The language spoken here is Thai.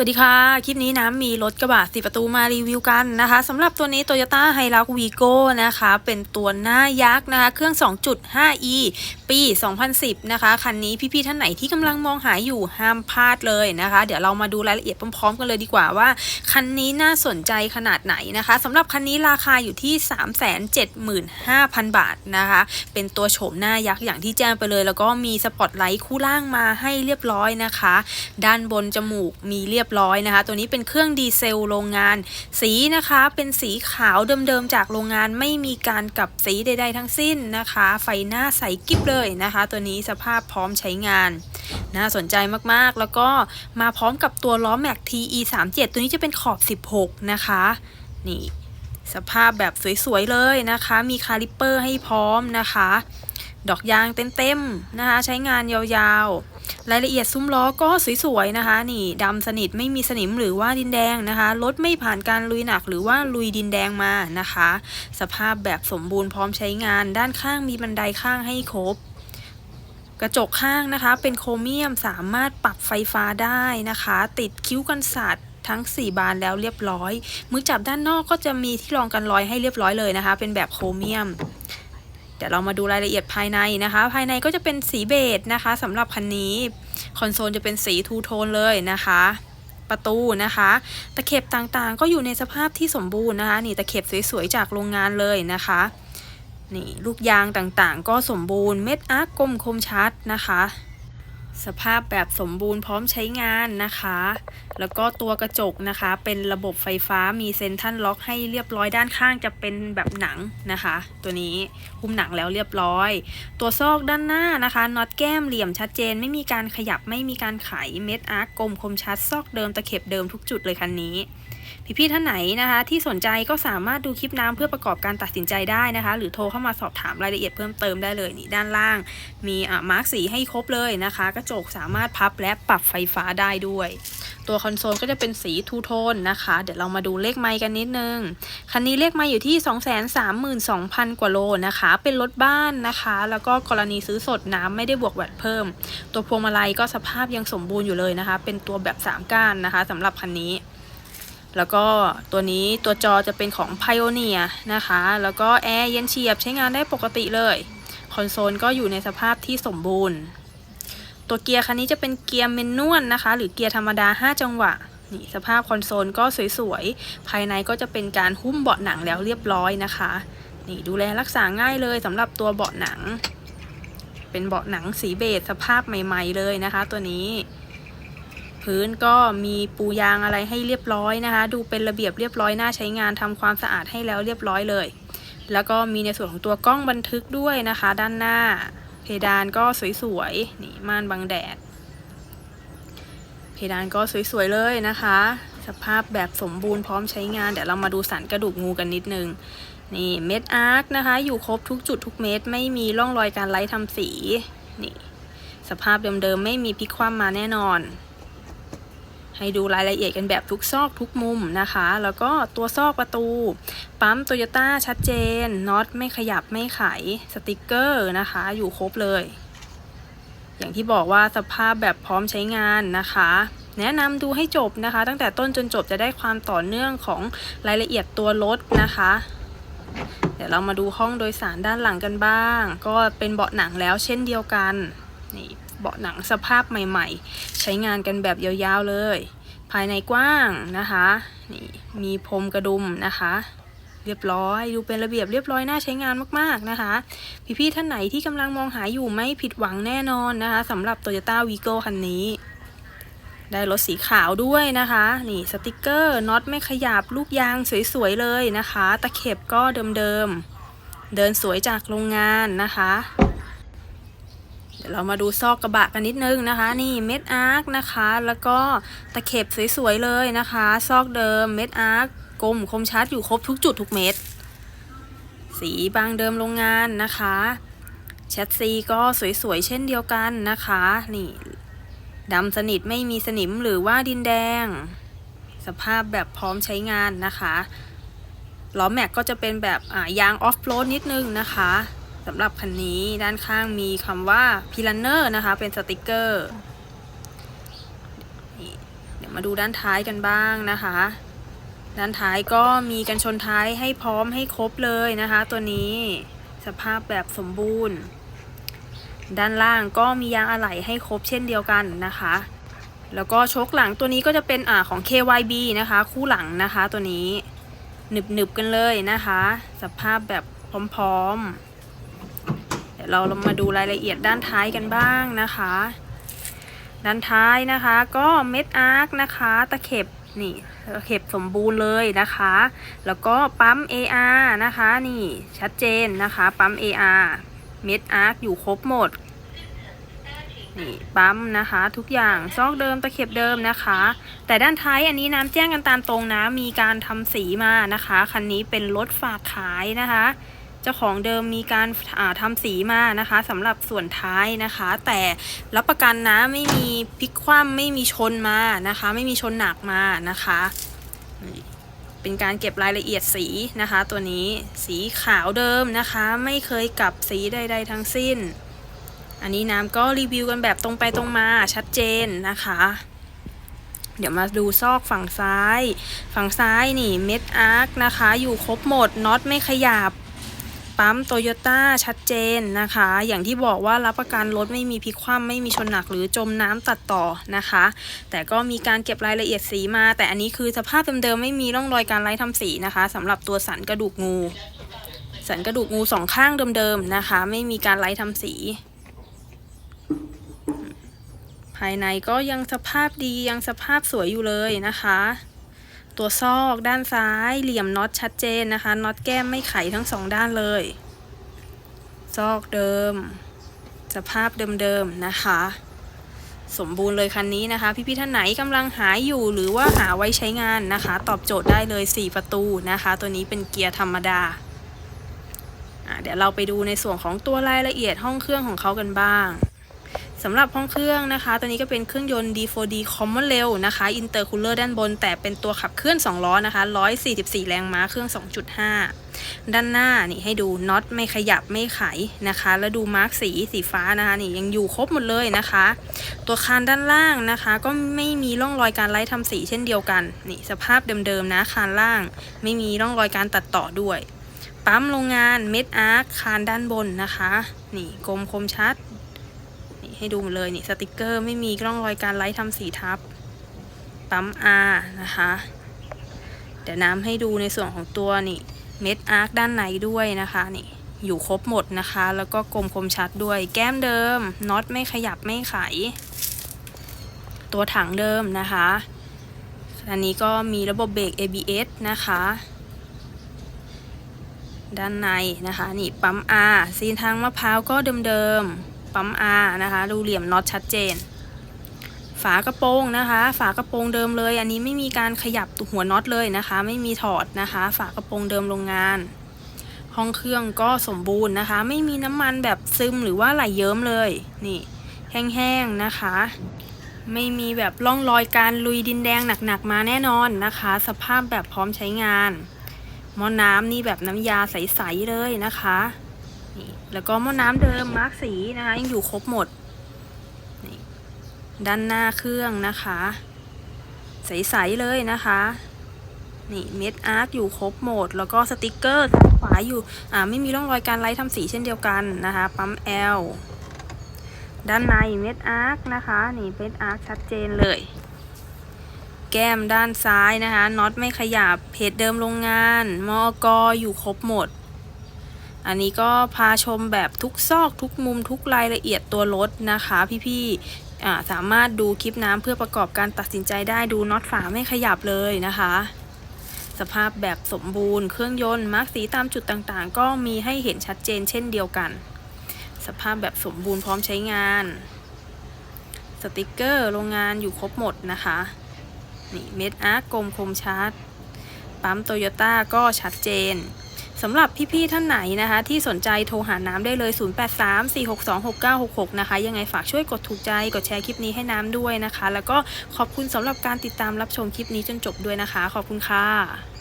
สวัสดีค่ะ คลิปนี้นะมีรถกระบะสีประตูมารีวิวกันนะคะสำหรับตัวนี้ Toyota h i l u x Vigo นะคะ เป็นตัวหน้ายักษ์นะคะ เครื่อง 2.5e ปี 2010 นะคะ คันนี้พี่ ๆ ท่านไหนที่กำลังมองหาอยู่ห้ามพลาดเลยนะคะ เดี๋ยวเรามาดูรายละเอียดพร้อม ๆ กันเลยดีกว่าว่า คันนี้น่าสนใจขนาดไหนนะคะสำหรับคันนี้ราคาอยู่ที่ 375,000 บาทนะคะ เป็นตัวโฉมหน้ายักษ์อย่างที่แจ้งไปเลย แล้วก็มีสปอตไลท์คู่ล่างมาให้เรียบร้อยนะคะ ด้านบนจมูกมีเรียบร้อยนะคะ ตัวนี้เป็นเครื่องดีเซลโรงงาน สีนะคะเป็นสีขาวเดิมๆจากโรงงานไม่มีการกลับสีใดๆทั้งสิ้นนะคะ ไฟหน้าใสกิ๊บเลยนะคะ ตัวนี้สภาพพร้อมใช้งานน่าสนใจมากๆ แล้วก็มาพร้อมกับตัวล้อแม็ก TE 3 7ตัวนี้จะเป็นขอบ 16 นะคะ นี่ สภาพแบบสวยๆเลยนะคะ มีคาลิปเปอร์ให้พร้อมนะคะ ดอกยางเต็มๆนะคะ ใช้งานยาวๆ รายละเอียดซุ้มล้อก็สวยๆนะคะ นี่ดำสนิทไม่มีสนิมหรือว่าดินแดงนะคะรถไม่ผ่านการลุยหนักหรือว่าลุยดินแดงมานะคะ สภาพแบบสมบูรณ์พร้อมใช้งาน ด้านข้างมีบันไดข้างให้ครบกระจกข้างนะคะ เป็นโครเมียมสามารถปรับไฟฟ้าได้นะคะ ติดคิ้วกันสาดทั้ง 4 บานแล้วเรียบร้อย มือจับด้านนอกก็จะมีที่รองกันรอยให้เรียบร้อยเลยนะคะ เป็นแบบโครเมียม เดี๋ยวเรามาดูรายละเอียดภายในนะคะ ภายในก็จะเป็นสีเบจนะคะสำหรับคันนี้ คอนโซลจะเป็นสีทูโทนเลยนะคะ ประตูนะคะ ตะเข็บต่างๆ ก็อยู่ในสภาพที่สมบูรณ์นะคะ นี่ตะเข็บสวยๆจากโรงงานเลยนะคะ นี่ลูกยางต่างๆ ก็สมบูรณ์เม็ดอาร์กกลมคมชัดนะคะ สภาพแบบสมบูรณ์พร้อมใช้งานนะคะ แล้วก็ตัวกระจกนะคะ เป็นระบบไฟฟ้ามีเซ็นทรัลล็อกให้เรียบร้อยด้านข้างจะเป็นแบบหนังนะคะ ตัวนี้หุ้มหนังแล้วเรียบร้อย ตัวซอกด้านหน้านะคะน็อตแก้มเหลี่ยมชัดเจน ไม่มีการขยับไม่มีการไขเม็ดอาร์กกลมคมชัดซอกเดิมตะเข็บเดิมทุกจุดเลยคันนี้ พี่ๆท่านไหนนะคะ ที่สนใจก็สามารถดูคลิปน้ำเพื่อประกอบการตัดสินใจได้นะคะ หรือโทรเข้ามาสอบถามรายละเอียดเพิ่มเติมได้เลยนี่ด้านล่าง มีอ่ามาร์กสีให้ครบเลยนะคะ กระจกสามารถพับและปรับไฟฟ้าได้ด้วย ตัวคอนโซลก็จะเป็นสีทูโทนนะคะ เดี๋ยวเรามาดูเลขไมค์กันนิดนึง คันนี้เลขไมค์อยู่ที่ 232,000 กว่าโลนะคะ เป็นรถบ้านนะคะ แล้วก็กรณีซื้อสดน้ำไม่ได้บวกแวดเพิ่ม ตัวพวงมาลัยก็สภาพยังสมบูรณ์อยู่เลยนะคะ เป็นตัวแบบ3ก้านนะคะสำหรับคันนี้ แล้วก็ตัวนี้ตัวจอจะเป็นของ Pioneer นะคะ แล้วก็แอร์เย็นเฉียบใช้งานได้ปกติเลย คอนโซลก็อยู่ในสภาพที่สมบูรณ์ ตัวเกียร์คันนี้จะเป็นเกียร์เมนนวลนะคะ หรือเกียร์ธรรมดา 5 จังหวะนี่สภาพคอนโซลก็สวยๆ ภายในก็จะเป็นการหุ้มเบาะหนังแล้วเรียบร้อยนะคะ นี่ดูแลรักษาง่ายเลยสำหรับตัวเบาะหนัง เป็นเบาะหนังสีเบจสภาพใหม่ ๆ เลยนะคะ ตัวนี้ พื้นก็มีปูยางอะไรให้เรียบร้อยนะคะ ดูเป็นระเบียบเรียบร้อยน่าใช้งานทำความสะอาดให้แล้วเรียบร้อยเลย แล้วก็มีในส่วนของตัวกล้องบันทึกด้วยนะคะ ด้านหน้า เพดานก็สวยๆนี่ม่านบังแดด เพดานก็สวยๆเลยนะคะ สภาพแบบสมบูรณ์พร้อมใช้งานเดี๋ยวเรามาดูสันกระดูกงูกันนิดนึงนี่เม็ดอาร์คนะคะ อยู่ครบทุกจุดทุกเม็ดไม่มีร่องรอยการไล่ทำสีนี่สภาพเดิมๆไม่มีพลิกคว่ำมาแน่นอน ให้ดูรายละเอียดกันแบบทุกซอกทุกมุมนะคะ แล้วก็ตัวซอกประตู ปั๊มโตโยต้าชัดเจนน็อตไม่ขยับไม่ไขสติกเกอร์นะคะ อยู่ครบเลย อย่างที่บอกว่าสภาพแบบพร้อมใช้งานนะคะแนะนำดูให้จบนะคะ ตั้งแต่ต้นจนจบจะได้ความต่อเนื่องของรายละเอียดตัวรถนะคะ เดี๋ยวเรามาดูห้องโดยสารด้านหลังกันบ้าง ก็เป็นเบาะหนังแล้วเช่นเดียวกันนี่ เบาะหนังสภาพใหม่ๆ ใช้งานกันแบบยาวๆเลย ภายในกว้างนะคะนี่มีพรมกระดุมนะคะเรียบร้อยดูเป็นระเบียบเรียบร้อยน่าใช้งานมากๆนะคะ พี่ๆท่านไหนที่กำลังมองหาอยู่ไม่ผิดหวังแน่นอนนะคะสำหรับ Toyota Vigo คันนี้ ได้รถสีขาวด้วยนะคะ นี่สติกเกอร์น็อตไม่ขยับลูกยางสวยๆเลยนะคะ ตะเข็บก็เดิมๆเดินสวยจากโรงงานนะคะ เดี๋ยวเรามาดูซอกกระบะกันนิดนึงนะคะ นี่เม็ดอาร์คนะคะ แล้วก็ตะเข็บสวยๆเลยนะคะ ซอกเดิมเม็ดอาร์คกลมคมชัดอยู่ครบทุกจุดทุกเม็ดสีบางเดิมโรงงานนะคะแชทซีก็สวยๆเช่นเดียวกันนะคะ นี่ดำสนิทไม่มีสนิมหรือว่าดินแดง สภาพแบบพร้อมใช้งานนะคะล้อแม็กก็จะเป็นแบบยางออฟโรดนิดนึงนะคะ สำหรับคันนี้ด้านข้างมีคำว่าพิลันเนอร์นะคะ เป็นสติกเกอร์เดี๋ยวมาดูด้านท้ายกันบ้างนะคะ ด้านท้ายก็มีกันชนท้ายให้พร้อมให้ครบเลยนะคะ ตัวนี้สภาพแบบสมบูรณ์ ด้านล่างก็มียางอะไหล่ให้ครบเช่นเดียวกันนะคะ แล้วก็โชคหลังตัวนี้ก็จะเป็นอ่าของ KYB นะคะ คู่หลังนะคะตัวนี้หนึบๆนกันเลยนะคะ สภาพแบบพร้อมๆ เดี๋ยวเราลงมาดูรายละเอียดด้านท้ายกันบ้างนะคะ ด้านท้ายนะคะ ก็เม็ดอาร์คนะคะ ตะเข็บนี่ตะเข็บสมบูรณ์เลยนะคะ แล้วก็ปั๊ม AR นะคะ นี่ชัดเจนนะคะ ปั๊ม AR เม็ดอาร์คอยู่ครบหมด นี่ปั๊มนะคะ ทุกอย่างซอกเดิมตะเข็บเดิมนะคะ แต่ด้านท้ายอันนี้น้ำแจ้งกันตามตรงนะ มีการทำสีมานะคะ คันนี้เป็นรถฝากขายนะคะ เจ้าของเดิมมีการาทำสีมานะคะสำหรับส่วนท้ายนะคะ แต่รับประกันนะไม่มีพลิกคว่ำไม่มีชนมานะคะ ไม่มีชนหนักมานะคะ เป็นการเก็บรายละเอียดสีนะคะ ตัวนี้สีขาวเดิมนะคะ ไม่เคยกลับสีใด ๆ ทั้งสิ้น อันนี้น้ำก็รีวิวกันแบบตรงไปตรงมาชัดเจนนะคะเดี๋ยวมาดูซอกฝั่งซ้าย ฝั่งซ้ายนี่เม็ดอาร์คนะคะ อยู่ครบหมดน็อตไม่ขยับ ปั๊มโตโยต้าชัดเจนนะคะ อย่างที่บอกว่ารับประกันรถไม่มีพลิกคว่ำไม่มีชนหนักหรือจมน้ำตัดต่อนะคะ แต่ก็มีการเก็บรายละเอียดสีมา แต่อันนี้คือสภาพเดิมๆไม่มีร่องรอยการไล่ทำสีนะคะสำหรับตัวสันกระดูกงู สันกระดูกงูสองข้างเดิมๆนะคะ ไม่มีการไล่ทำสีภายในก็ยังสภาพดียังสภาพสวยอยู่เลยนะคะ ตัวซอกด้านซ้าย เหลี่ยมน็อตชัดเจนนะคะน็อตแก้มไม่ไขทั้งสองด้านเลย ซอกเดิม สภาพเดิมๆนะคะ สมบูรณ์เลยคันนี้นะคะ พี่ๆท่านไหนกำลังหาอยู่หรือว่าหาไว้ใช้งานนะคะ ตอบโจทย์ได้เลย 4 ประตูนะคะ ตัวนี้เป็นเกียร์ธรรมดาเดี๋ยวเราไปดูในส่วนของตัวรายละเอียดห้องเครื่องของเขากันบ้าง สำหรับห้องเครื่องนะคะ ตัวนี้ก็เป็นเครื่องยนต์ D4D Common Rail นะคะ Intercooler ด้านบน แต่เป็นตัวขับเคลื่อน 2 ล้อนะคะ 144 แรงม้า เครื่อง 2.5 ด้านหน้านี่ให้ดูน็อตไม่ขยับไม่ไขนะคะ แล้วดูมาร์กสีสีฟ้านะคะนี่ยังอยู่ครบหมดเลยนะคะ ตัวคานด้านล่างนะคะ ก็ไม่มีร่องรอยการไล่ทำสีเช่นเดียวกันนี่สภาพเดิมๆนะคานล่าง ไม่มีร่องรอยการตัดต่อด้วยปั๊มโรงงานเม็ดอาร์คคานด้านบนนะคะ นี่กลมคมชัด ให้ดูหมดเลยนี่สติกเกอร์ไม่มีร่องรอยการไล่ทำสีทับ ปั๊ม R นะคะ เดี๋ยวน้ำให้ดูในส่วนของตัวนี่เม็ดอาร์คด้านในด้วยนะคะนี่อยู่ครบหมดนะคะ แล้วก็กลมคมชัดด้วยแก้มเดิมน็อตไม่ขยับไม่ไข ตัวถังเดิมนะคะอันนี้ก็มีระบบเบรก ABS นะคะ ด้านในนะคะ นี่ปั๊ม R ซีนทางมะพร้าวก็เดิมๆ ปั๊ม R นะคะดูเหลี่ยมน็อตชัดเจน ฝากระโปรงนะคะ ฝากระโปรงเดิมเลย อันนี้ไม่มีการขยับหัวน็อตเลยนะคะ ไม่มีถอดนะคะ ฝากระโปรงเดิมโรงงาน ห้องเครื่องก็สมบูรณ์นะคะ ไม่มีน้ำมันแบบซึมหรือว่าไหลเยิ้มเลยนี่แห้งๆนะคะ ไม่มีแบบร่องรอยการลุยดินแดงหนักๆมาแน่นอนนะคะ สภาพแบบพร้อมใช้งานหม้อน้ำนี่แบบน้ำยาใสๆเลยนะคะ นี่แล้วก็หม้อน้ำเดิมมาร์กสีนะคะยังอยู่ครบหมดนี่ด้านหน้าเครื่องนะคะ ใสๆเลยนะคะนี่เม็ดอาร์คอยู่ครบหมด แล้วก็สติกเกอร์ซ้ายขวาอยู่อ่าไม่มีร่องรอยการไล่ทำสีเช่นเดียวกันนะคะ ปั๊ม L ด้านในเม็ดอาร์คนะคะ นี่เม็ดอาร์คชัดเจนเลย แก้มด้านซ้ายนะคะน็อตไม่ขยับเพจเดิมโรงงานมอกออยู่ครบหมด อันนี้ก็พาชมแบบทุกซอกทุกมุมทุกรายละเอียดตัวรถนะคะพี่ๆสามารถดูคลิปน้ำเพื่อประกอบการตัดสินใจได้ดูน็อตฝาไม่ขยับเลยนะคะ สภาพแบบสมบูรณ์เครื่องยนต์มาร์กสีตามจุดต่างๆ ก็มีให้เห็นชัดเจนเช่นเดียวกัน สภาพแบบสมบูรณ์พร้อมใช้งาน สติกเกอร์โรงงานอยู่ครบหมดนะคะนี่เม็ดอาร์กกลมคมชัด ปั๊มโตโยต้าก็ชัดเจน สำหรับพี่ๆท่านไหนนะคะ ที่สนใจโทรหาน้ำได้เลย 0834626966 นะคะ ยังไงฝากช่วยกดถูกใจ กดแชร์คลิปนี้ให้น้ำด้วยนะคะ แล้วก็ขอบคุณสำหรับการติดตามรับชมคลิปนี้จนจบด้วยนะคะ ขอบคุณค่ะ